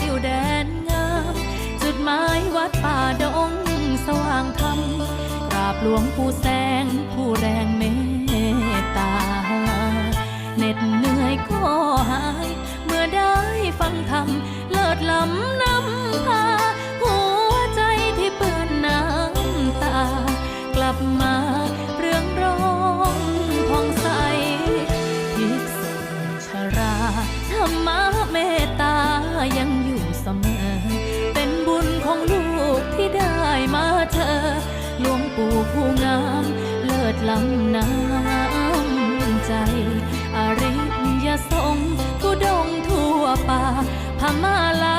ติวแดนงาม จุดหมายวัดป่าดงสว่างธรรมกราบหลวงปู่แสงผู้แรงเมตตาเน็ดเน ลูกที่ได้มาเธอหลวงปู่ผู้งาม เลิศล้ำน้ำใจ อริยสงฆ์ผู้ดงทั่วป่าพม่าลา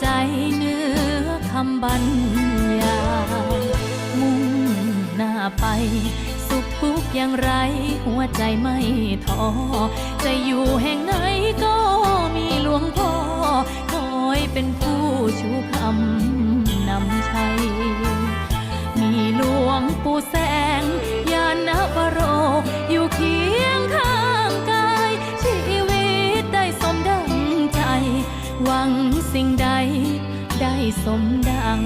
ใจเนื้อคำบรรยายมุ่งหน้าไป สุขทุกอย่างไร หัวใจไม่ท้อจะอยู่แห่งไหนก็มีหลวงพ่อคอยเป็นผู้ชูคำนำชัย งใดได้สมดัง